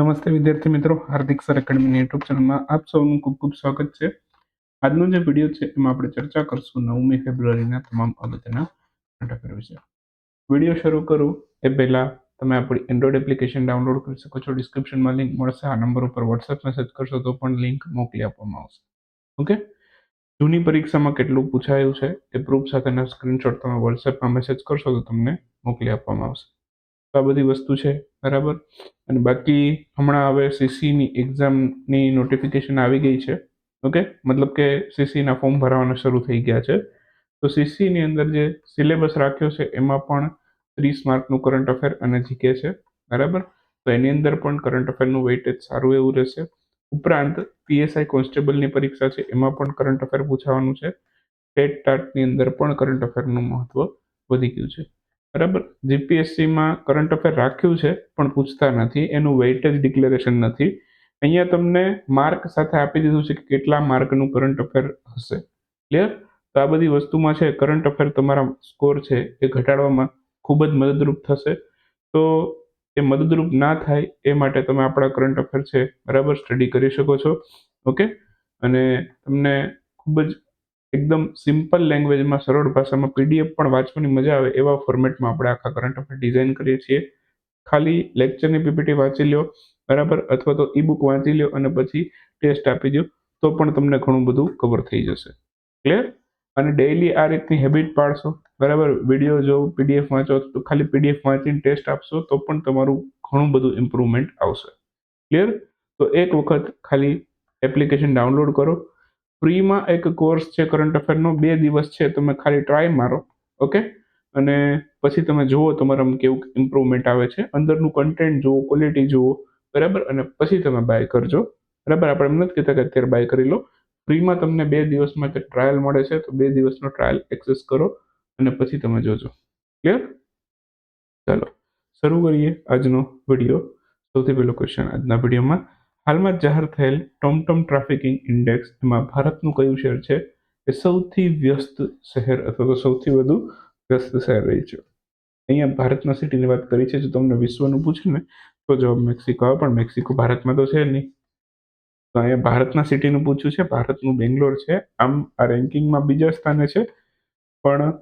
નમસ્તે વિદ્યાર્થી મિત્રો, હાર્દિક સર એકેડમીની યુટ્યુબ ચેનલમાં આપ સૌનું ખૂબ ખૂબ સ્વાગત છે. આજનો જે વીડિયો છે, એમાં આપણે ચર્ચા કરશું નવમી ફેબ્રુઆરીના તમામ અગત્યના કરંટ વિશે. વીડિયો શરૂ કરું, એ પહેલાં તમે આપણી એન્ડ્રોઈડ એપ્લિકેશન ડાઉનલોડ કરી શકો છો. ડિસ્ક્રિપ્શનમાં લિંક મળશે. આ નંબર ઉપર વોટ્સએપ મેસેજ કરશો તો પણ લિંક મોકલી આપવામાં આવશે. ઓકે? જૂની પરીક્ષામાં કેટલું પૂછાયું છે, એ પ્રૂફ સાથેના સ્ક્રીનશોટ તમે વોટ્સએપમાં મેસેજ કરશો તો તમને મોકલી આપવામાં આવશે. તો આ બધી વસ્તુ છે, બરાબર? અને બાકી હમણાં હવે સીસીની એક્ઝામની નોટિફિકેશન આવી ગઈ છે. ઓકે મતલબ કે સીસીના ફોર્મ ભરવાના શરૂ થઈ ગયા છે. તો સીસીની અંદર જે સિલેબસ રાખ્યો છે, એમાં પણ ત્રીસ માર્કનું કરંટ અફેર અને જીકે છે. બરાબર? તો એની અંદર પણ કરંટ અફેરનું વેઇટેજ સારું એવું રહેશે. ઉપરાંત પીએસઆઈ કોન્સ્ટેબલની પરીક્ષા છે, એમાં પણ કરંટ અફેર પૂછાવાનું છે. ટેટ ટાટની અંદર પણ કરંટ અફેરનું મહત્વ વધી ગયું છે. બરાબર? જીપીએસસીમાં કરંટ અફેર રાખ્યું છે, પણ પૂછતા નથી, એનું વેઇટેજ ડિક્લેરેશન નથી. અહીંયા તમને માર્ક સાથે આપી દીધું છે કે કેટલા માર્કનું કરંટ અફેર હશે. ક્લિયર તો આ બધી વસ્તુમાં છે કરંટ અફેર તમારા સ્કોર છે, એ ઘટાડવામાં ખૂબ જ મદદરૂપ થશે. તો એ મદદરૂપ ના થાય, એ માટે તમે આપણા કરંટ અફેર છે, બરાબર સ્ટડી કરી શકો છો. ઓકે અને તમને ખૂબ જ એકદમ સિમ્પલ લેંગ્વેજમાં સરળ ભાષામાં પીડીએફ પણ વાંચવાની મજા આવે એવા ફોર્મેટમાં આપણે આખા કરંટ અફેર ડિઝાઇન કરીએ છીએ. ખાલી લેક્ચરની પીપીટી વાંચી લો બરાબર? અથવા તો ઈ બુક વાંચી લો અને પછી ટેસ્ટ આપી દો તો પણ તમને ઘણું બધું કવર થઈ જશે. ક્લિયર અને ડેઇલી આ રીતની હેબિટ પાડશો, બરાબર? વીડિયો જો પીડીએફ વાંચો, તો ખાલી પીડીએફ વાંચીને ટેસ્ટ આપશો, તો પણ તમારું ઘણું બધું ઇમ્પ્રુવમેન્ટ આવશે. ક્લિયર તો એક વખત ખાલી એપ્લિકેશન ડાઉનલોડ કરો ફ્રીમાં એક કોર્સ છે કરંટ અફેરનો બે દિવસ છે, તમે ખાલી ટ્રાય મારો ઓકે અને પછી તમે જુઓ તમારામાં કેવું ઇમ્પ્રુવમેન્ટ આવે છે. અંદરનું કન્ટેન્ટ જુઓ ક્વોલિટી જુઓ, બરાબર? અને પછી તમે બાય કરજો. બરાબર? આપણે એમ નથી કહેતા કે અત્યારે બાય કરી લો. ફ્રીમાં તમને બે દિવસમાં તે ટ્રાયલ મળે છે, તો બે દિવસનો ટ્રાયલ એક્સેસ કરો અને પછી તમે જોજો. ક્લિયર ચાલો. શરૂ કરીએ આજનો વીડિયો સૌથી પહેલો ક્વેશ્ચન આજના વિડીયોમાં હાલમાં જાહેર થયેલ ટોમટોમ ટ્રાફિકિંગ ઇન્ડેક્સ એમાં ભારતનું કયું શહેર છે એ સૌથી વ્યસ્ત શહેર અથવા તો સૌથી વધુ વ્યસ્ત શહેર રહી છે. અહીંયા ભારતના સિટીની વાત કરી છે, જો તમને વિશ્વનું પૂછે ને, તો જવાબ મેક્સિકો આવે, પણ મેક્સિકો ભારતમાં તો છે નહીં. તો અહીંયા ભારતના સિટીનું પૂછ્યું છે, ભારતનું બેંગ્લોર છે, આમ આ રેન્કિંગમાં બીજા સ્થાને છે. પણ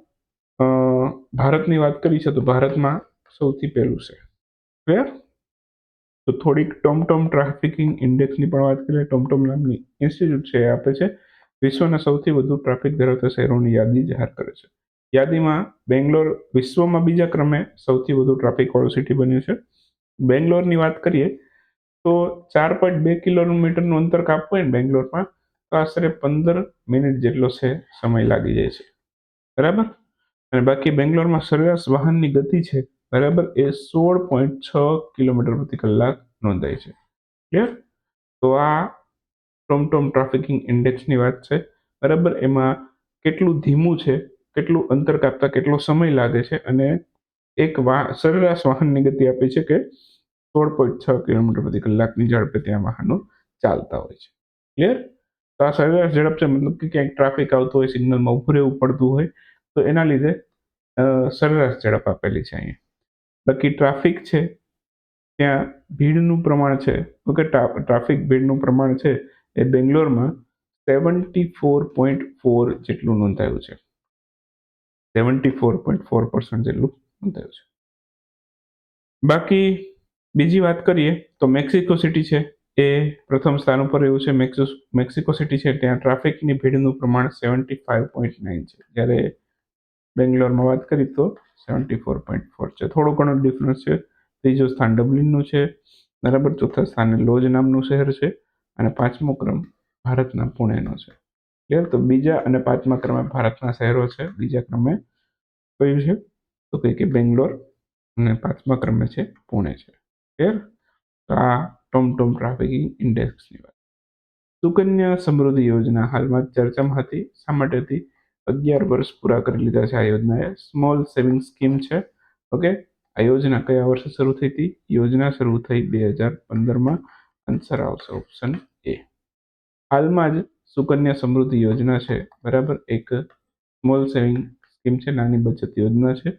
ભારતની વાત કરી છે તો ભારતમાં સૌથી પહેલું છે ક્લિયર? તો થોડીક ટોમટોમ ટ્રાફિકિંગ ઇન્ડેક્સની પણ વાત કરીએ, ટોમટોમ નામની ઇન્સ્ટિટ્યૂટ છે એ આપે છે. વિશ્વના સૌથી વધુ ટ્રાફિક ધરાવતા શહેરોની યાદી જાહેર કરે છે. યાદીમાં બેંગ્લોર વિશ્વમાં બીજા ક્રમે સૌથી વધુ ટ્રાફિકવાળું સિટી બન્યું છે. બેંગ્લોરની વાત કરીએ, તો ચાર પોઈન્ટ બે કિલોમીટરનું અંતર કાપવું હોય ને બેંગ્લોરમાં, તો આશરે પંદર મિનિટ જેટલો છે સમય લાગી જાય છે. બરાબર? અને બાકી બેંગ્લોરમાં સરેરાશ વાહનની ગતિ છે બરાબર, એ સોળ પોઈન્ટ છ કિલોમીટર પ્રતિ કલાક નોંધાય છે. ક્લિયર તો આ ટોમટોમ ટ્રાફિકિંગ ઇન્ડેક્સની વાત છે. બરાબર, એમાં કેટલું ધીમું છે, કેટલું અંતર કાપતા કેટલો સમય લાગે છે અને એક વાહ સરેરાશ વાહનની ગતિ આપી છે કે સોળ પોઈન્ટ છ કિલોમીટર પ્રતિ કલાકની ઝડપે ત્યાં વાહનો ચાલતા હોય છે. ક્લિયર તો આ સરેરાશ ઝડપ છે, મતલબ કે ક્યાંક ટ્રાફિક આવતું હોય સિગ્નલમાં ઊભું રહેવું પડતું હોય, તો એના લીધે સરેરાશ ઝડપ આપેલી છે અહીંયા. બાકી ટ્રાફિક છે, ત્યાં ભીડનું પ્રમાણ છે. ઓકે ટ્રાફિક ભીડનું પ્રમાણ છે એ બેંગ્લોરમાં સેવન્ટી ફોર પોઈન્ટ ફોર જેટલું નોંધાયું છે. Seventy four point four percent જેટલું નોંધાયું છે. બાકી બીજી વાત કરીએ તો મેક્સિકો સિટી છે, એ પ્રથમ સ્થાન ઉપર રહ્યું છે. મેક્સિકો સિટી છે, ત્યાં ટ્રાફિકની ભીડનું પ્રમાણ સેવન્ટી ફાઇવ પોઈન્ટ નાઇન છે. જ્યારે બેંગ્લોરમાં વાત કરી તો સેવન્ટી ફોર પોઈન્ટ ફોર છે. થોડો ઘણો ડિફરન્સ છે. ત્રીજું સ્થાન ડબલિનનું છે. બરાબર, ચોથા સ્થાને લોજ નામનું શહેર છે અને પાંચમો ક્રમ ભારતના પુણેનો છે. ક્લિયર તો બીજા અને પાંચમા ક્રમે ભારતના શહેરો છે. બીજા ક્રમે કયું છે? તો કહે કે બેંગ્લોર અને પાંચમા ક્રમે છે પુણે છે. ક્લિયર તો આ ટોમટોમ ટ્રાફિકિંગ ઇન્ડેક્સની વાત. સુકન્યા સમૃદ્ધિ યોજના હાલમાં ચર્ચામાં હતી. શા માટે હતી? અગિયાર વર્ષ પૂરા કરી લીધા છે આ યોજનાએ. સ્મોલ સેવિંગ સ્કીમ છે. ઓકે આ યોજના કયા વર્ષે શરૂ થઈ હતી? યોજના શરૂ થઈ બે હજાર પંદરમાં. આન્સર આવશે ઓપ્શન એ હાલમાં જ સુકન્યા સમૃદ્ધિ યોજના છે. બરાબર? એક સ્મોલ સેવિંગ સ્કીમ છે. નાની બચત યોજના છે.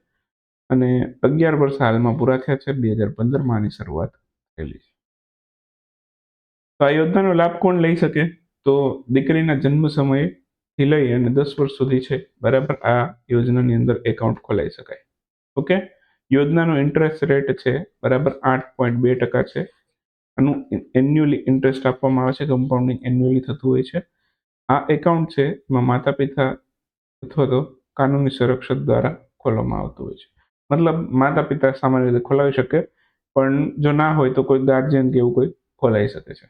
અને અગિયાર વર્ષ હાલમાં પૂરા થયા છે. બે હજાર પંદરમાં આની શરૂઆત થયેલી છે. તો આ યોજનાનો લાભ કોણ લઈ શકે? તો દીકરીના જન્મ સમયથી લઈ અને દસ વર્ષ સુધી છે, બરાબર? આ યોજનાની અંદર એકાઉન્ટ ખોલાઈ શકાય. ઓકે? યોજનાનો ઇન્ટરેસ્ટ રેટ છે, બરાબર? આઠ પોઈન્ટ બે ટકા છે. આનું એન્યુઅલી ઇન્ટરેસ્ટ આપવામાં આવે છે કમ્પાઉન્ડિંગ એન્યુઅલી થતું હોય છે. આ એકાઉન્ટ છે, એમાં માતા પિતા અથવા તો કાનૂની સંરક્ષક દ્વારા ખોલવામાં આવતું હોય છે. મતલબ માતા પિતા સામાન્ય રીતે ખોલાવી શકે, પણ જો ના હોય તો કોઈ ગાર્જિયન કે એવું કોઈ ખોલાવી શકે છે.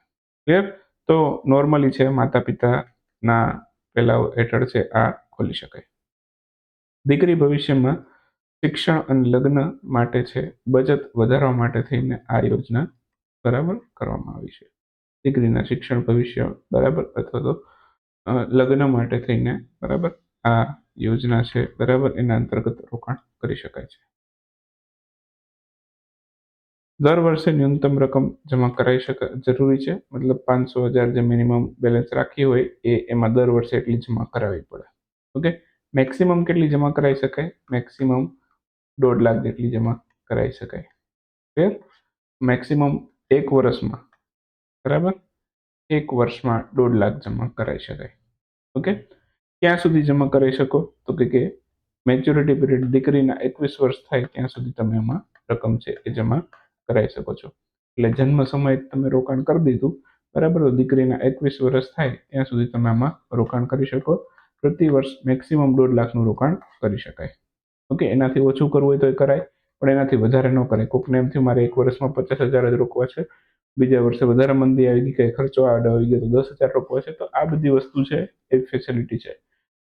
ક્લિયર તો નોર્મલી છે માતા પિતાના પેલા હેઠળ છે, આ ખોલી શકાય. દીકરી ભવિષ્યમાં શિક્ષણ અને લગ્ન માટે છે, બચત વધારવા માટે થઈને આ યોજના બરાબર કરવામાં આવી છે. દીકરીના શિક્ષણ ભવિષ્ય બરાબર અથવા તો લગ્ન માટે થઈને બરાબર આ યોજના છે, બરાબર એના અંતર્ગત રોકાણ કરી શકાય છે. દર વર્ષે ન્યૂનતમ રકમ જમા કરાવી શકાય જરૂરી છે. મતલબ પાંચસો હજાર જે મિનિમમ બેલેન્સ રાખી હોય એ એમાં દર વર્ષે એટલી જમા કરાવવી પડે. ઓકે? મેક્સિમમ કેટલી જમા કરાવી શકાય? મેક્સિમમ દોઢ લાખ જેટલી જમા કરાવી શકાય. ક્લિયર મેક્સિમમ એક વર્ષમાં. બરાબર? એક વર્ષમાં દોઢ લાખ જમા કરાવી શકાય. ઓકે? ક્યાં સુધી જમા કરાવી શકો? તો કે કે મેચ્યોરિટી પીરિયડ દીકરીના એકવીસ વર્ષ થાય ત્યાં સુધી તમે એમાં રકમ છે એ જમા કરાવી શકો છો. એટલે જન્મ સમયે તમે રોકાણ કરી દીધું, બરાબર? તો દીકરીના એકવીસ વર્ષ થાય, ત્યાં સુધી તમે આમાં રોકાણ કરી શકો. પ્રતિ વર્ષ મેક્સિમમ દોઢ લાખનું રોકાણ કરી શકાય. ઓકે, એનાથી ઓછું કરવું હોય તો એ કરાય, પણ એનાથી વધારે ન કરાય. કોકને એમથી મારે એક વર્ષમાં પચાસ હજાર જ રોકવા છે, બીજા વર્ષે વધારે મંદી આવી ગઈ કે ખર્ચો આડો આવી ગયો, તો દસ હજાર રોકવા છે, તો આ બધી વસ્તુ છે, એ ફેસિલિટી છે.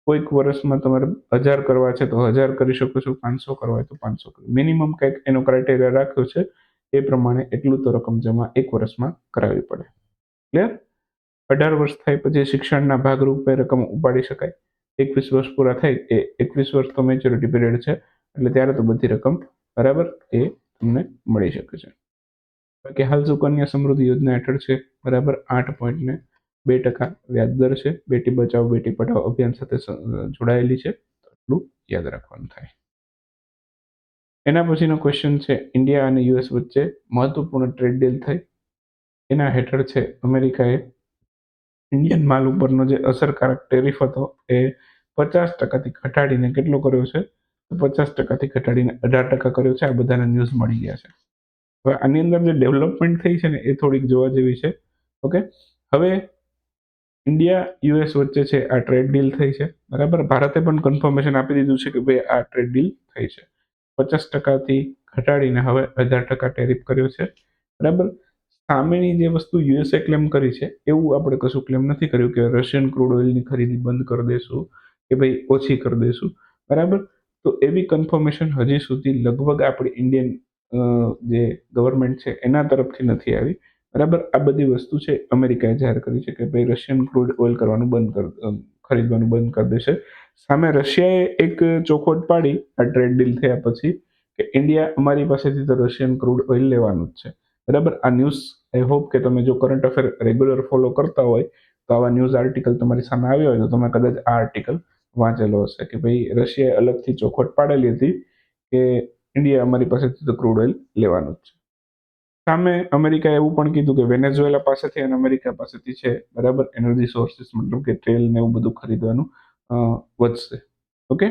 કોઈક વર્ષમાં તમારે હજાર કરવા છે, તો હજાર કરી શકો છો, પાંચસો કરવા હોય તો પાંચસો મિનિમમ કંઈક એનો ક્રાઇટેરિયા રાખ્યો છે એ પ્રમાણે એટલું તો રકમ જમા એક વર્ષમાં કરાવવી પડે. ક્લિયર અઢાર વર્ષ થાય પછી શિક્ષણના ભાગરૂપે રકમ ઉપાડી શકાય. એકવીસ વર્ષ પૂરા થાય એ એકવીસ વર્ષ તો મેચ્યોરિટી પીરિયડ છે, એટલે ત્યારે તો બધી રકમ બરાબર એ તમને મળી શકે છે. બાકી હાલ સુકન્યા સમૃદ્ધિ યોજના હેઠળ છે, બરાબર આઠ પોઈન્ટ ને બે ટકા વ્યાજ દર છે. બેટી બચાવો, બેટી પઢાઓ અભિયાન સાથે જોડાયેલી છે એટલું યાદ રાખવાનું થાય. એના પછીનો ક્વેશ્ચન છે ઇન્ડિયા અને યુએસ વચ્ચે મહત્વપૂર્ણ ટ્રેડ ડીલ થઈ. એના હેઠળ છે અમેરિકાએ ઇન્ડિયન માલ ઉપરનો જે અસરકારક ટેરિફ હતો, એ પચાસ ટકાથી ઘટાડીને કેટલો કર્યો છે? પચાસ ટકાથી ઘટાડીને અઢાર ટકા કર્યો છે. આ બધાના ન્યૂઝ મળી ગયા છે. હવે આની અંદર જે ડેવલપમેન્ટ થઈ છે ને, એ થોડીક જોવા જેવી છે. ઓકે હવે ઇન્ડિયા યુએસ વચ્ચે છે આ ટ્રેડ ડીલ થઈ છે. બરાબર? ભારતે પણ કન્ફર્મેશન આપી દીધું છે કે ભાઈ આ ટ્રેડ ડીલ થઈ છે. પચાસ ટકાથી ઘટાડીને હવે હજાર ટકા ટેરિફ કર્યો છે. બરાબર? સામેની જે વસ્તુ યુએસએ ક્લેમ કરી છે, એવું આપણે કશું ક્લેમ નથી કર્યું કે રશિયન ક્રૂડ ઓઇલની ખરીદી બંધ કરી દેશું કે ભાઈ ઓછી કરી દેશું. બરાબર? તો એવી કન્ફર્મેશન હજી સુધી લગભગ આપણી ઇન્ડિયન જે ગવર્મેન્ટ છે, એના તરફથી નથી આવી. બરાબર? આ બધી વસ્તુ છે, અમેરિકાએ જાહેર કરી છે કે ભાઈ રશિયન ક્રૂડ ઓઇલ કરવાનું બંધ કર ખરીદવાનું બંધ કરી દેશે. સામે રશિયાએ એક ચોખવટ પાડી, આ ટ્રેડ ડીલ થયા પછી, કે ઇન્ડિયા અમારી પાસેથી તો રશિયન ક્રૂડ ઓઇલ લેવાનું જ છે. બરાબર? આ ન્યૂઝ આઈ હોપ કે તમે જો કરંટ અફેર રેગ્યુલર ફોલો કરતા હોય, તો આવા ન્યૂઝ આર્ટિકલ તમારી સામે આવ્યો હોય, તો તમે કદાચ આ આર્ટિકલ વાંચેલો હશે કે ભાઈ, રશિયાએ અલગથી ચોખવટ પાડેલી હતી કે ઇન્ડિયા અમારી પાસેથી તો ક્રૂડ ઓઇલ લેવાનું જ છે. સામે અમેરિકાએ એવું પણ કીધું કે વેનેઝુએલા પાસેથી અને અમેરિકા પાસેથી છે, બરાબર? એનર્જી સોર્સિસ મતલબ કે તેલ ને એવું બધું ખરીદવાનું વધશે. ઓકે?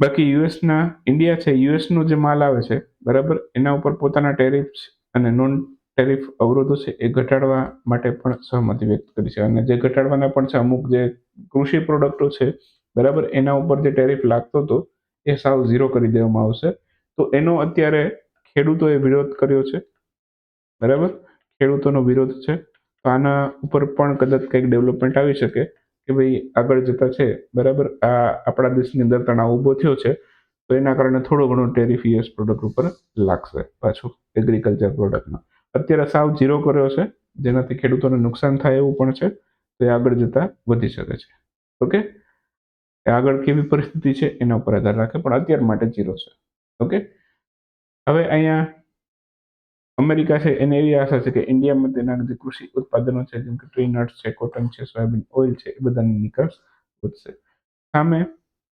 બાકી યુએસના ઇન્ડિયા છે યુએસનો જે માલ આવે છે, બરાબર? એના ઉપર પોતાના ટેરિફ અને નોન ટેરિફ અવરોધો છે એ ઘટાડવા માટે પણ સહમતિ વ્યક્ત કરી છે. અને જે ઘટાડવાના પણ છે, અમુક જે કૃષિ પ્રોડક્ટો છે, બરાબર? એના ઉપર જે ટેરિફ લાગતો હતો, એ સાવ ઝીરો કરી દેવામાં આવશે. તો એનો અત્યારે ખેડૂતોએ વિરોધ કર્યો છે? બરાબર? ખેડૂતોનો વિરોધ છે. તો આના ઉપર પણ કદાચ કંઈક ડેવલપમેન્ટ આવી શકે કે ભાઈ આગળ જતા છે. બરાબર? આ આપણા દેશની અંદર તણાવ ઊભો થયો છે. તો એના કારણે થોડો ઘણો ટેરિફ યુએસ પ્રોડક્ટ ઉપર લાગશે પાછું એગ્રીકલ્ચર પ્રોડક્ટમાં અત્યારે સાવ ઝીરો કર્યો છે. જેનાથી ખેડૂતોને નુકસાન થાય એવું પણ છે. તો એ આગળ જતા વધી શકે છે. ઓકે? આગળ કેવી પરિસ્થિતિ છે એના ઉપર આધાર રાખે, પણ અત્યાર માટે ઝીરો છે. ઓકે? હવે અહીંયા અમેરિકા છે, એને એવી આશા છે કે ઇન્ડિયામાં તેના જે કૃષિ ઉત્પાદનો છે, જેમ કે ટ્રી નટ્સ છે કોટન છે સોયાબીન ઓઇલ છે, એ બધાની નિકાસ વધશે. સામે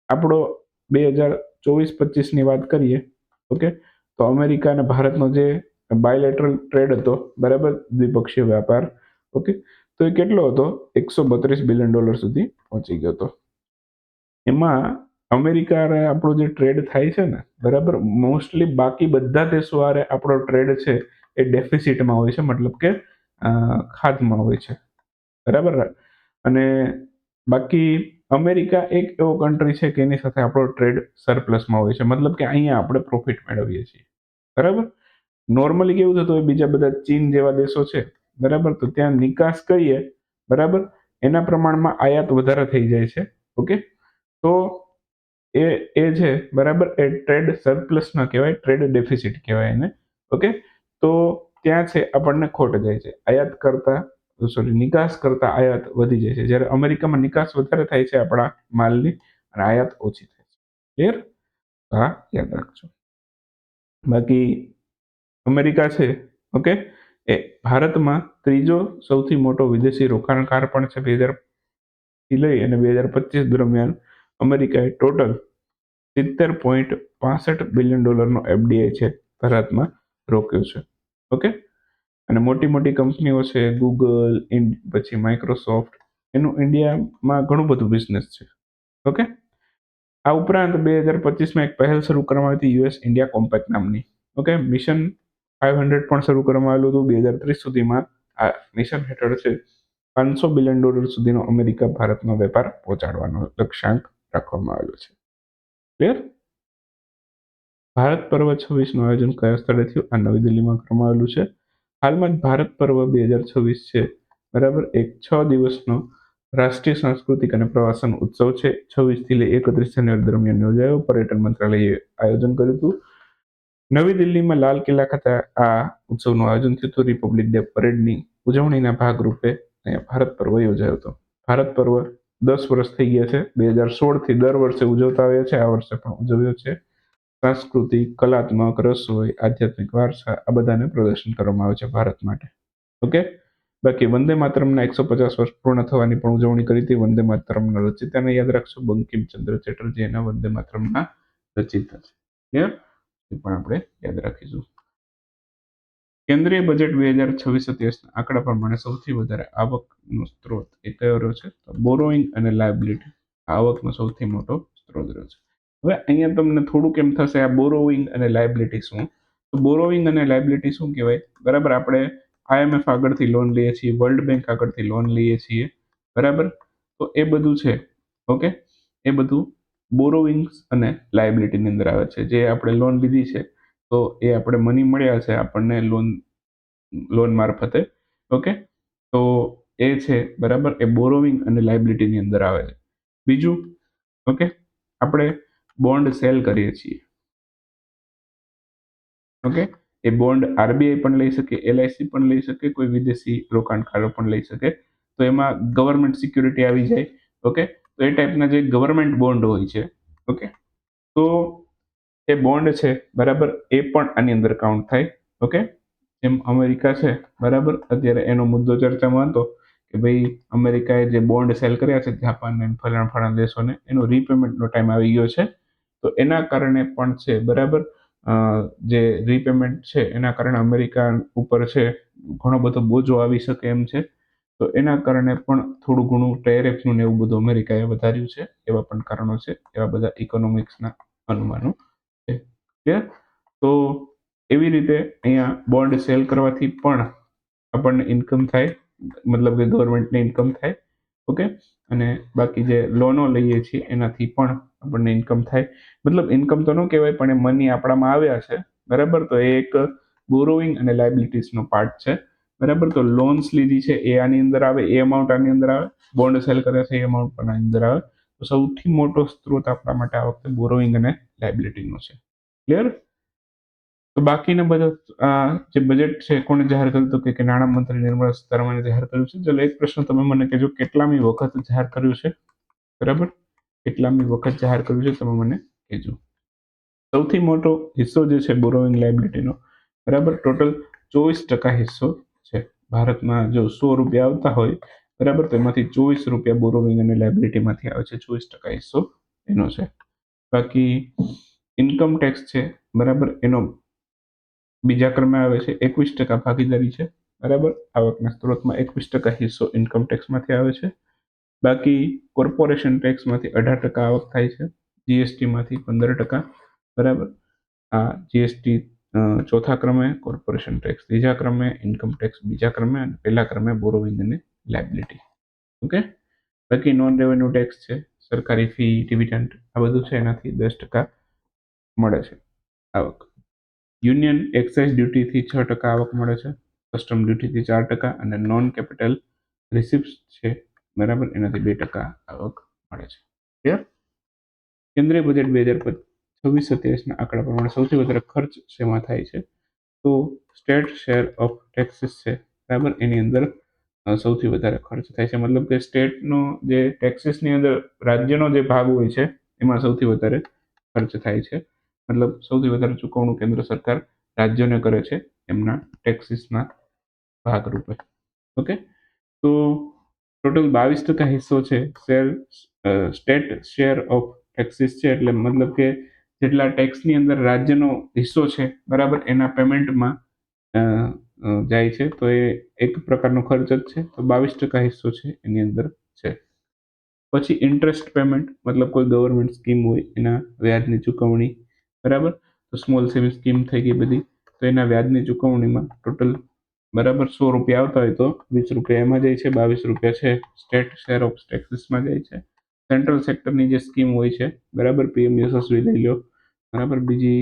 આપણો બે હજાર ચોવીસ પચીસની વાત કરીએ, ઓકે? તો અમેરિકા અને ભારતનો જે બાયલેટરલ ટ્રેડ હતો, બરાબર, દ્વિપક્ષીય વ્યાપાર, ઓકે? તો એ કેટલો હતો? એકસો બત્રીસ બિલિયન ડોલર સુધી પહોંચી ગયો હતો. એમાં અમેરિકા હારે આપણો જે ટ્રેડ થાય છે ને, બરાબર? મોસ્ટલી બાકી બધા દેશો હારે આપણો ટ્રેડ છે એ ડેફિસિટમાં હોય છે, મતલબ કે ખાદમાં હોય છે. બરાબર? અને બાકી અમેરિકા એક એવો કન્ટ્રી છે કે એની સાથે આપણો ટ્રેડ સરપ્લસમાં હોય છે, મતલબ કે અહીંયા આપણે પ્રોફિટ મેળવીએ છીએ. બરાબર? નોર્મલી કેવું થતું હોય, બીજા બધા ચીન જેવા દેશો છે, બરાબર? તો ત્યાં નિકાસ કરીએ, બરાબર? એના પ્રમાણમાં આયાત વધારે થઈ જાય છે, ઓકે? તો એ એ છે, બરાબર? એ ટ્રેડ સરપ્લસ ન કહેવાય ટ્રેડ ડેફિસિટ કહેવાય એને. ઓકે તો ત્યાં છે, આપણને ખોટ જાય છે. આયાત કરતા સોરી નિકાસ કરતા આયાત વધી જાય છે. જ્યારે અમેરિકામાં નિકાસ વધારે થાય છે આપણા માલની, અને આયાત ઓછી થાય છે. ક્લિયર હા, યાદ રાખજો. બાકી અમેરિકા છે ઓકે એ ભારતમાં ત્રીજો સૌથી મોટો વિદેશી રોકાણકાર પણ છે, બે હજારથી લઈ અને બે હજાર પચીસ દરમિયાન. અમેરિકાએ ટોટલ સિત્તેર પોઈન્ટ પાસઠ બિલિયન ડોલરનો એફડીઆઈ છે, ભારતમાં રોક્યો છે. ઓકે? અને મોટી મોટી કંપનીઓ છે ગૂગલ પછી માઇક્રોસોફ્ટ એનું ઇન્ડિયામાં ઘણું બધું બિઝનેસ છે. ઓકે? આ ઉપરાંત બે હજાર પચીસમાં એક પહેલ શરૂ કરવામાં આવી હતી, યુએસ ઇન્ડિયા કોમ્પેક્ટ નામની. ઓકે? મિશન ફાઇવ હંડ્રેડ પણ શરૂ કરવામાં આવેલું હતું. બે હજાર ત્રીસ સુધીમાં આ મિશન હેઠળ છે, પાંચસો બિલિયન ડોલર સુધીનો અમેરિકા ભારતનો વેપાર પહોંચાડવાનો લક્ષ્યાંક રાખવામાં આવ્યો છે. ક્લિયર ભારત પર્વ છવ્વીસનું આયોજન કયા સ્થળે થયું? આ નવી દિલ્હીમાં કરવામાં આવેલું છે. હાલમાં જ ભારત પર્વ બે હજાર છવ્વીસ છે. બરાબર? એક છ દિવસનો રાષ્ટ્રીય સાંસ્કૃતિક અને પ્રવાસન ઉત્સવ છે. છવ્વીસથી લઈ એકત્રીસ જાન્યુઆરી દરમિયાન યોજાયો. પર્યટન મંત્રાલયે આયોજન કર્યું હતું. નવી દિલ્હીમાં લાલ કિલ્લા ખાતે આ ઉત્સવનું આયોજન થયું હતું. રિપબ્લિક ડે પરેડની ઉજવણીના ભાગરૂપે અહીંયા ભારત પર્વ યોજાયો હતો. ભારત પર્વ દસ વર્ષ થઈ ગયા છે. બે હજાર સોળથી દર વર્ષે ઉજવતા આવ્યા છે આ વર્ષે પણ ઉજવ્યો છે સાંસ્કૃતિક, કલાત્મક, રસોઈ, આધ્યાત્મિક વારસા, આ બધાને પ્રદર્શન કરવામાં આવે છે ભારત માટે. ઓકે? બાકી વંદે માતરમના એકસો પચાસ વર્ષ પૂર્ણ થવાની પણ ઉજવણી કરી હતી. વંદે માતરમના રચિતાને યાદ રાખશો. બંકિમચંદ્ર ચેટર્જી એના વંદે માતરમના રચિતા છે. એ પણ આપણે યાદ રાખીશું. કેન્દ્રીય બજેટ બે હજાર છવ્વીસ સત્યાવીસના આંકડા પ્રમાણે સૌથી વધારે આવકનો સ્ત્રોત એ કયો રહ્યો છે? બોરોઈંગ અને લાયબિલિટી આવકનો સૌથી મોટો સ્ત્રોત રહ્યો છે. હવે અહીંયા તમને થોડુંક એમ થશે આ બોરોવિંગ અને લાયબિલિટી શું? તો બોરોવિંગ અને લાયબિલિટી શું કહેવાય? બરાબર, આપણે આઈએમએફ આગળથી લોન લઈએ છીએ, વર્લ્ડ બેંક આગળથી લોન લઈએ છીએ, બરાબર? તો એ બધું છે, ઓકે? એ બધું બોરોવિંગ્સ અને લાયબિલિટીની અંદર આવે છે. જે આપણે લોન લીધી છે તો એ આપણે મની મળ્યા છે આપણને લોન લોન મારફતે ઓકે તો એ છે, બરાબર? એ બોરોવિંગ અને લાયબિલિટીની અંદર આવે છે. બીજું ઓકે આપણે બોન્ડ સેલ કરીએ છીએ. ઓકે એ બોન્ડ આરબીઆઈ પણ લઈ શકે એલઆઈસી પણ લઈ શકે, કોઈ વિદેશી રોકાણકારો પણ લઈ શકે. તો એમાં ગવર્મેન્ટ સિક્યુરિટી આવી જાય ઓકે તો એ ટાઈપના જે ગવર્મેન્ટ બોન્ડ હોય છે ઓકે તો એ બોન્ડ છે, બરાબર? એ પણ આની અંદર કાઉન્ટ થાય ઓકે જેમ અમેરિકા છે, બરાબર? અત્યારે એનો મુદ્દો ચર્ચામાં હતો કે ભાઈ, અમેરિકાએ જે બોન્ડ સેલ કર્યા છે જાપાન અને ફલાણા ફલાણા દેશોને, એનો રીપેમેન્ટનો ટાઈમ આવી ગયો છે. તો એના કારણે પણ છે, બરાબર? જે રીપેમેન્ટ છે, એના કારણે અમેરિકા ઉપર છે, ઘણો બધો બોજો આવી શકે એમ છે. તો એના કારણે પણ થોડું ઘણું ટેરેફનું ને એવું બધું અમેરિકાએ વધાર્યું છે, એવા પણ કારણો છે, એવા બધા ઇકોનોમિક્સના અનુમાનો. છે. ક્લિયર તો એવી રીતે અહીંયા બોન્ડ સેલ કરવાથી પણ આપણને ઇન્કમ થાય, મતલબ કે ગવર્મેન્ટને ઇન્કમ થાય, ઓકે? અને બાકી જે લોનો લઈએ છીએ, એનાથી પણ આપણને ઇન્કમ થાય. મતલબ ઇન્કમ તો ન કહેવાય, પણ એ મની આપણામાં આવ્યા છે, બરાબર? તો એ એક બોરોઈંગ અને લાયબિલિટીઝનો પાર્ટ છે, બરાબર? તો લોન્સ લીધી છે, એ આની અંદર આવે, એ અમાઉન્ટ આની અંદર આવે. બોન્ડ સેલ કરે છે, એ અમાઉન્ટ પણ આની અંદર આવે. તો સૌથી મોટો સ્ત્રોત આપણા માટે આ વખતે બોરોઈંગ અને લાયબિલિટીનો છે. ક્લિયર તો બાકીના બધા જે બજેટ છે કોણે જાહેર કર્યું હતું કે નાણામંત્રી નાણાં મંત્રી નિર્મલા સીતારામણે જાહેર કર્યું છે? ચાલો, એક પ્રશ્ન તમે મને કહેજો, કેટલામી વખત જાહેર કર્યું છે? બરાબર? કેટલામી વખત જાહેર કર્યું છે તમે મને કહેજો. સૌથી મોટો હિસ્સો જે છે બોરોઈંગ લાયબિલિટીનો બરાબર? ટોટલ ચોવીસ ટકા હિસ્સો છે. ભારતમાં જો સો રૂપિયા આવતા હોય બરાબર? તો એમાંથી ચોવીસ રૂપિયા બોરોવિંગ અને લાયબિલિટીમાંથી આવે છે. ચોવીસ ટકા હિસ્સો એનો છે. બાકી ઇન્કમ ટેક્સ છે, બરાબર? એનો બીજા ક્રમે આવે છે. એકવીસ ટકા ભાગીદારી છે, બરાબર? આવકના સ્ત્રોતમાં એકવીસ ટકા હિસ્સો ઇન્કમ ટેક્સમાંથી આવે છે. બાકી કોર્પોરેશન ટેક્સમાંથી અઢાર ટકા આવક થાય છે. જીએસટીમાંથી પંદર ટકા, બરાબર? આ જીએસટી ચોથા ક્રમે કોર્પોરેશન ટેક્સ ત્રીજા ક્રમે ઇન્કમ ટેક્સ બીજા ક્રમે અને પહેલા ક્રમે બોરોવિંગ અને લાયબિલિટી ઓકે બાકી નોન રેવન્યુ ટેક્સ છે, સરકારી ફી ડિવિડન્ડ આ બધું છે, એનાથી દસ ટકા મળે છે આવક. યુનિયન એક્સાઇઝ ડ્યુટીથી છ ટકા આવક મળે છે કસ્ટમ ડ્યુટીથી ચાર ટકા અને નોન કેપિટલ રિસિપ્ટ છે, બરાબર? એનાથી બે ટકા આવક મળે છે. ક્લિયર કેન્દ્રીય બજેટ બે હજાર છવ્વીસ સત્યાવીસના આંકડા પ્રમાણે સૌથી વધારે ખર્ચ શેમાં થાય છે? તો સ્ટેટ શેર ઓફ ટેક્સીસ છે, બરાબર? એની અંદર સૌથી વધારે ખર્ચ થાય છે. મતલબ કે સ્ટેટનો જે ટેક્સીસની અંદર રાજ્યનો જે ભાગ હોય છે, એમાં સૌથી વધારે ખર્ચ થાય છે. મતલબ સૌથી વધારે ચૂકવણું કેન્દ્ર સરકાર રાજ્યોને કરે છે એમના ટેક્સીસના ભાગરૂપે. ઓકે? તો ટોટલ બાવીસ ટકા હિસ્સો છે share state share of taxes છે. એટલે મતલબ કે જેટલા ટેક્સની અંદર રાજ્યનો હિસ્સો છે, બરાબર, એના પેમેન્ટમાં જાય છે, તો એ એક પ્રકારનો ખર્ચ જ છે. તો બાવીસ ટકા હિસ્સો છે એની અંદર છે. પછી ઇન્ટરેસ્ટ પેમેન્ટ મતલબ કોઈ ગવર્મેન્ટ સ્કીમ હોય, એના વ્યાજની ચૂકવણી, બરાબર? તો સ્મોલ સેવિંગ સ્કીમ થઈ ગઈ બધી, તો એના વ્યાજની ચૂકવણીમાં ટોટલ બરાબર સો રૂપિયા આવતા હોય તો વીસ રૂપિયા એમાં જાય છે, બાવીસ રૂપિયા છે. સ્ટેટ શેર ઓફ ટેક્સીસમાં જાય છે. સેન્ટ્રલ સેક્ટરની જે સ્કીમ હોય છે, બરાબર? પીએમ યશસ્વી લઈ લો, બરાબર? બીજી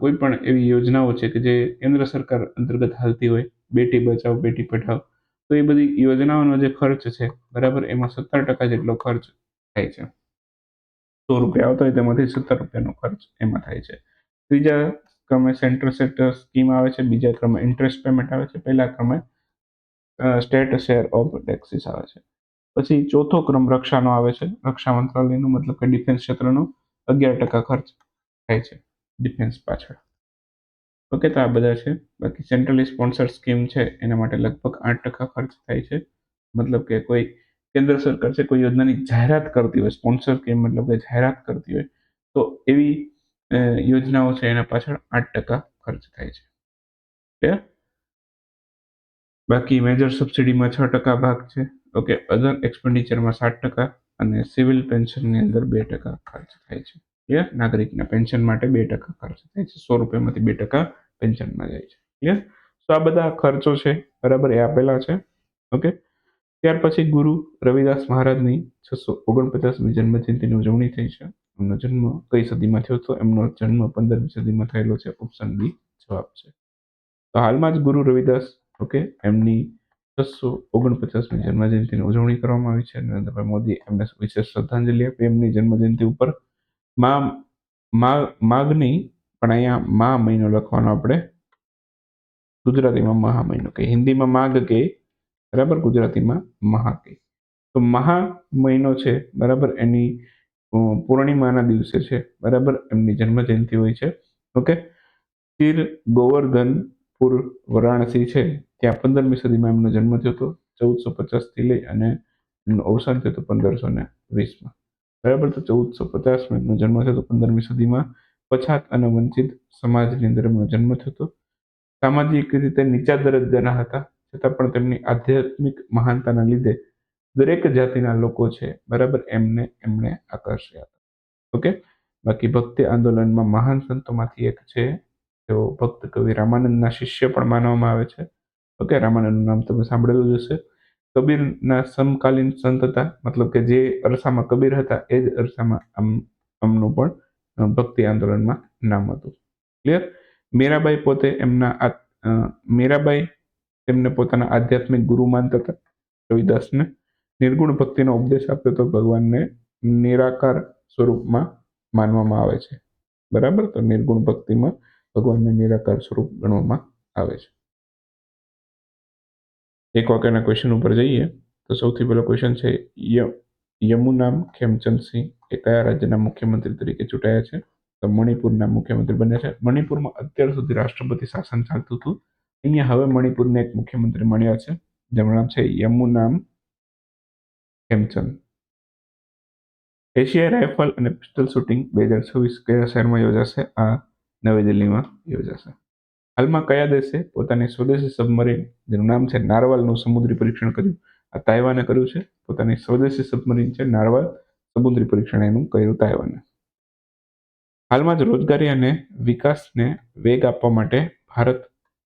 કોઈ પણ એવી યોજનાઓ છે કે જે કેન્દ્ર સરકાર અંતર્ગત હાલતી હોય, બેટી બચાવ, બેટી પઢાઓ, તો એ બધી યોજનાઓનો જે ખર્ચ છે, બરાબર, એમાં સત્તર ટકા જેટલો ખર્ચ થાય છે. સો રૂપિયા આવતા હોય તેમાંથી સત્તર રૂપિયાનો ખર્ચ એમાં થાય છે. ત્રીજા ક્રમે સેન્ટ્રલ સેક્ટર સ્કીમ આવે છે, બીજા ક્રમે ઇન્ટરેસ્ટ પેમેન્ટ આવે છે, પહેલા ક્રમે સ્ટેટ શેર ઓફ ટેક્સીસ આવે છે. પછી ચોથો ક્રમ રક્ષાનો આવે છે, રક્ષા મંત્રાલયનો મતલબ કે ડિફેન્સ ક્ષેત્રનો અગિયાર ટકા ખર્ચ થાય છે. ડિફેન્સ પાછળ. ઓકે, તો આ બધા છે. બાકી સેન્ટ્રલી સ્પોન્સર સ્કીમ છે, એના માટે લગભગ આઠ ટકા ખર્ચ થાય છે. મતલબ કે કોઈ કેન્દ્ર સરકાર છે, કોઈ યોજનાની જાહેરાત કરતી હોય સ્પોન્સર સ્કીમ મતલબ કે જાહેરાત કરતી હોય, તો એવી યોજનાઓ છે, એના પાછળ આઠ ટકા ખર્ચ થાય છે. ક્લિયર બાકી મેજર સબસિડીમાં છ ટકા ભાગ છે. ઓકે અધર એક્સપેન્ડિચરમાં સાત ટકા અને સિવિલ પેન્શનની અંદર બે ટકા ખર્ચ થાય છે. ક્લિયર નાગરિકના પેન્શન માટે બે ટકા ખર્ચ થાય છે. સો રૂપિયામાંથી બે ટકા પેન્શનમાં જાય છે. ક્લિયર તો આ બધા ખર્ચો છે. બરાબર? એ આપેલા છે. ઓકે ત્યાર પછી ગુરુ રવિદાસ મહારાજની છસો ઓગણપચાસમી જન્મજયંતિની ઉજવણી થઈ છે. એમનો જન્મ કઈ સદીમાં થયો હતો? એમનો જન્મ પંદરમી સદીમાં થયેલો છે. ઓપ્શન બી જવાબ છે. તો હાલમાં જ ગુરુ રવિદાસ ઓકે એમની છસો ઓગણપચાસમી જન્મજયંતિની ઉજવણી કરવામાં આવી છે. નરેન્દ્રભાઈ મોદી એમને વિશેષ શ્રદ્ધાંજલિ આપી. એમની જન્મજયંતિ ઉપર મા મા, માગની, પણ અહીંયા મા મહિનો લખવાનો આપણે. ગુજરાતીમાં મહા મહિનો કહે હિન્દીમાં માગ કે, બરાબર? ગુજરાતીમાં મહા કે તો મહા મહિનો છે, બરાબર? એની પૂર્ણિમાના દિવસે છે, બરાબર? એમની જન્મજયંતિ હોય છે. ઓકે? તીર ગોવર્ધનપુર વારાણસી છે. ત્યાં પંદરમી સદીમાં એમનો જન્મ થયો હતો. ચૌદસો પચાસથી લઈ અને એમનું અવસાન થયું હતું પંદરસો ને વીસમાં. બરાબર? તો ચૌદસો પચાસમાં એમનો જન્મ થયો હતો પંદરમી સદીમાં પછાત અને વંચિત સમાજની અંદર એમનો જન્મ થયો સામાજિક રીતે નીચા દરજ્જાના હતા, છતાં પણ તેમની આધ્યાત્મિક મહાનતાના લીધે દરેક જાતિના લોકો છે, બરાબર? એમને, એમણે આકર્ષ્યા હતા. ઓકે? બાકી ભક્તિ આંદોલનમાં મહાન સંતોમાંથી એક છે તેઓ ભક્ત કવિ રામાનંદના શિષ્ય પણ માનવામાં આવે છે. ઓકે? રામાનંદનું નામ તમે સાંભળેલું જ હશે. કબીરના સમકાલીન સંત હતા. મતલબ કે જે અરસામાં કબીર હતા, એ જ અરસામાં આમ, આમનું પણ ભક્તિ આંદોલનમાં નામ હતું. ક્લિયર મીરાબાઈ પોતે એમના મીરાબાઈ તેમને પોતાના આધ્યાત્મિક ગુરુ માનતા હતા, રવિદાસને. નિર્ગુણ ભક્તિનો ઉપદેશ આપ્યો તો ભગવાનને નિરાકાર સ્વરૂપમાં માનવામાં આવે છે. બરાબર? તો નિર્ગુણ ભક્તિમાં ભગવાનને નિરાકાર સ્વરૂપ ગણવામાં આવે છે. એક વાક્યના ક્વેશ્ચન ઉપર જઈએ, તો સૌથી પહેલો ક્વેશ્ચન છે યમુનામ ખેમચંદસિંહ એ કયા રાજ્યના મુખ્યમંત્રી તરીકે ચૂંટાયા છે? તો મણિપુરના મુખ્યમંત્રી બન્યા છે. મણિપુરમાં અત્યાર સુધી રાષ્ટ્રપતિ શાસન ચાલતું હતું. અહીંયા હવે મણિપુરને એક મુખ્યમંત્રી મળ્યા છે. જેમનું નામ છે યમુનામ ખેમચંદ. એશિયાઈ રાઇફલ અને પિસ્ટલ શૂટિંગ બે હજાર છવ્વીસ કયા શહેરમાં યોજાશે? આ નવી દિલ્હીમાં યોજાશે. હાલમાં કયા દેશે પોતાની સ્વદેશી સબમરીન જેનું નામ છે નારવાલનું સમુદ્રી પરીક્ષણ કર્યું? આ તાઇવાને કર્યું છે. પોતાની સ્વદેશી સબમરીન છે નારવાલ સમુદ્રી પરીક્ષણ એનું કર્યું તાઇવાને. હાલમાં જ રોજગારી અને વિકાસને વેગ આપવા માટે ભારત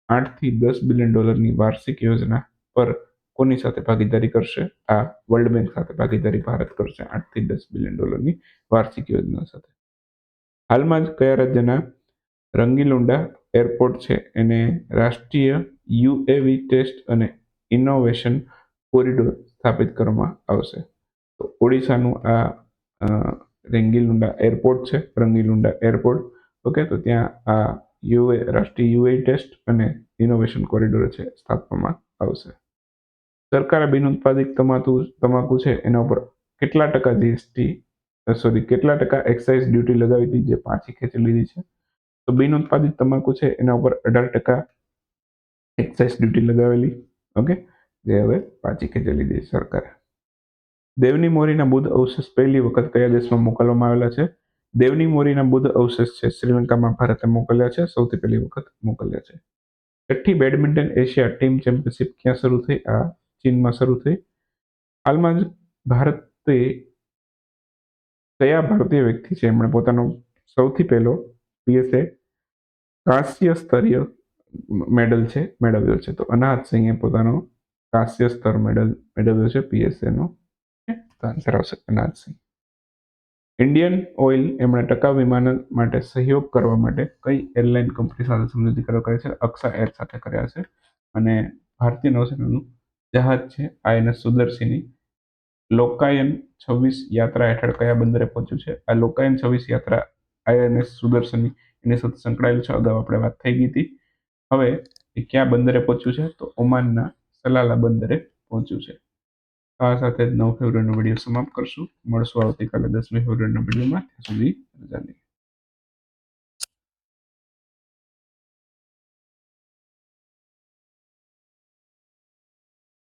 આઠથી દસ બિલિયન ડોલરની વાર્ષિક યોજના પર કોની સાથે ભાગીદારી કરશે? આ વર્લ્ડ બેંક સાથે ભાગીદારી ભારત કરશે આઠથી દસ બિલિયન ડોલરની વાર્ષિક યોજના સાથે. હાલમાં જ કયા રાજ્યના રંગીલુંડા એરપોર્ટ છે. એને રાષ્ટ્રીય યુએવી ટેસ્ટ અને ઇનોવેશન કોરિડોર સ્થાપિત કરવામાં આવશે. તો ઓડિશાનું આ રેંગીલુંડા એરપોર્ટ છે, રંગીલુંડા એરપોર્ટ. ઓકે, તો ત્યાં આ યુએ રાષ્ટ્રીય યુએ ટેસ્ટ અને ઇનોવેશન કોરિડોર છે, સ્થાપવામાં આવશે. સરકારે બિન ઉત્પાદિત તમાકુ તમાકુ છે, એના ઉપર કેટલા ટકા જીએસટી સોરી કેટલા ટકા એક્સાઇઝ ડ્યુટી લગાવી હતી, જે પાછી ખેંચી લીધી છે? તો બિન ઉત્પાદિત તમાકુ છે, એના ઉપર અઢાર ટકા એક્સાઇઝ ડ્યુટી લગાવેલી ઓકે જે હવે પાછી ખેંચેલી છે સરકારે. દેવની મોરીના બુદ્ધ અવશેષ પહેલી વખત કયા દેશમાં મોકલવામાં આવેલા છે? દેવની મોરીના બુદ્ધ અવશેષ છે, શ્રીલંકામાં ભારતે મોકલ્યા છે, સૌથી પહેલી વખત મોકલ્યા છે. છઠ્ઠી બેડમિન્ટન એશિયા ટીમ ચેમ્પિયનશિપ ક્યાં શરૂ થઈ? આ ચીનમાં શરૂ થઈ. હાલમાં જ ભારતે કયા ભારતીય વ્યક્તિ છે? એમણે પોતાનો સૌથી પહેલો પીએસએ કાંસ્ય સ્તરીય મેડલ છે, મેળવ્યો છે. તો અનાથ સિંહે પોતાનો કાંસ્ય સ્તર મેડલ મેળવ્યો છે પીએસએનો આન્સર આવશે અનાથ સિંહ. ઇન્ડિયન ઓઇલ એમણે ટકા વિમાન માટે સહયોગ કરવા માટે કઈ એરલાઇન કંપની સાથે સમજૂતી કરાર કરે છે? અક્ષા એર સાથે કર્યા છે. અને ભારતીય નૌસેનાનું જહાજ છે આઈએનએસ સુદર્શિની. લોકાયન છવ્વીસ યાત્રા હેઠળ કયા બંદરે પહોંચ્યું છે? આ લોકાયન છવ્વીસ યાત્રા આઈએનએસ સુદર્શની એની સાથે સંકળાયેલ છે. અગાઉ આપણે વાત થઈ ગઈ હતી. હવે એ ક્યાં બંદરે પહોંચ્યું છે? તો ઓમાનના સલાલા બંદરે પહોંચ્યું છે. આ સાથે જ નવ ફેબ્રુઆરીનો વીડિયો સમાપ્ત કરશું. મળશું આવતીકાલે દસમી ફેબ્રુઆરીના વિડીયોમાં. ત્યાં સુધી રજા લઈએ